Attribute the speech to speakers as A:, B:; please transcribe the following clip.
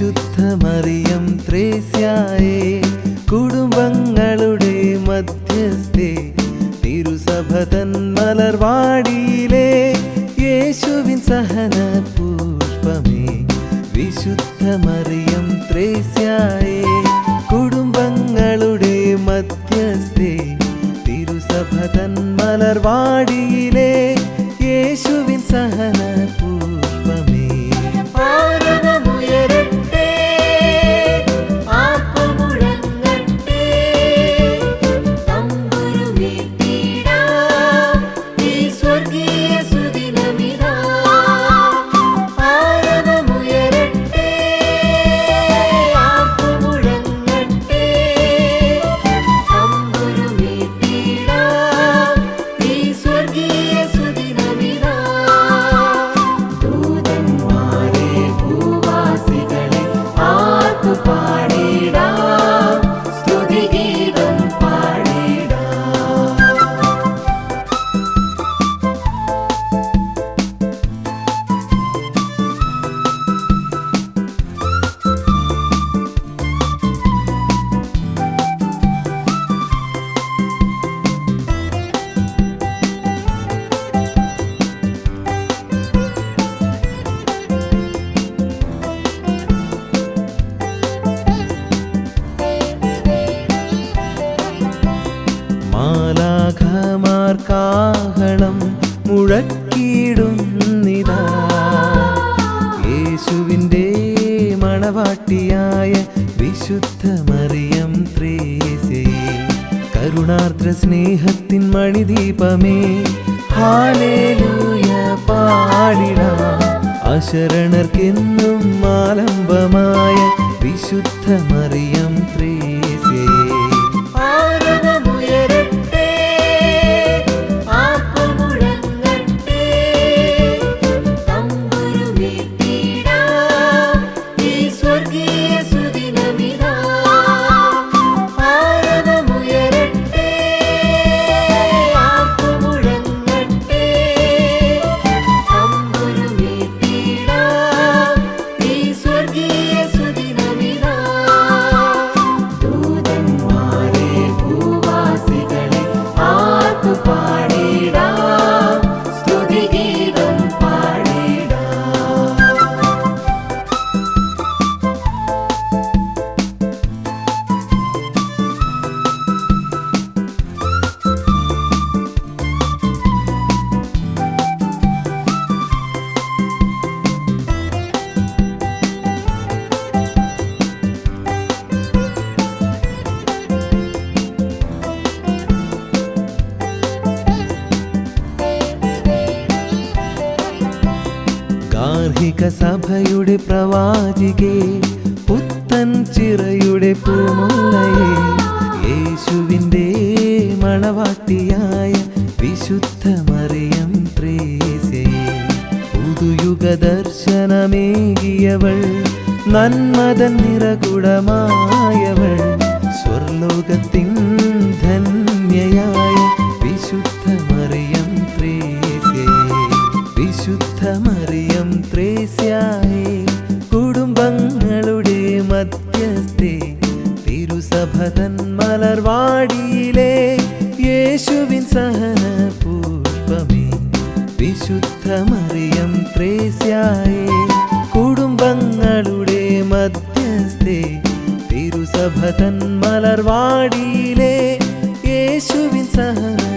A: വിശുദ്ധ മറിയം ത്രേസ്യായേ കുടുംബങ്ങളുടെ മധ്യസ്ഥേ തിരുസഭ തൻ മലർവാടിയിലെ യേശുവിൻ സഹന പുഷ്പമേ വിശുദ്ധ മറിയം ത്രേസ്യായേ. കാഹളം മുഴക്കിയിടുന്നിതാ. യേശുവിന്റെ മണവാട്ടിയായ വിശുദ്ധ മറിയം ത്രേസ്യയെ കരുണാർദ്ര സ്നേഹത്തിൻ മണിദീപമേ ഹാലേലൂയ പാടിട. അശരണർക്കെന്നും ആലംബമായ വിശുദ്ധ മറിയം ഗാർഹിക സഭയുടെ പ്രവാചികേ പുത്തൻ ചിറയുടെ പൂമുല്ലയെ യേശുവിന്റെ മണവാട്ടിയായ വിശുദ്ധ മറിയം പ്രേസേ. പുതുയുഗ ദർശനമേകിയവൾ നന്മതൻ നിറകുടമായവൾ മഗധൻ മലർവാടിയിലെ യേശുവിൻ സഹന പുഷ്പമേ വിശുദ്ധമറിയം ത്രേസ്യായി കുടുംബങ്ങളുടെ മധ്യസ്ഥേ. തിരുസഭതൻ മലർവാടിയിലെ യേശുവിൻ സഹന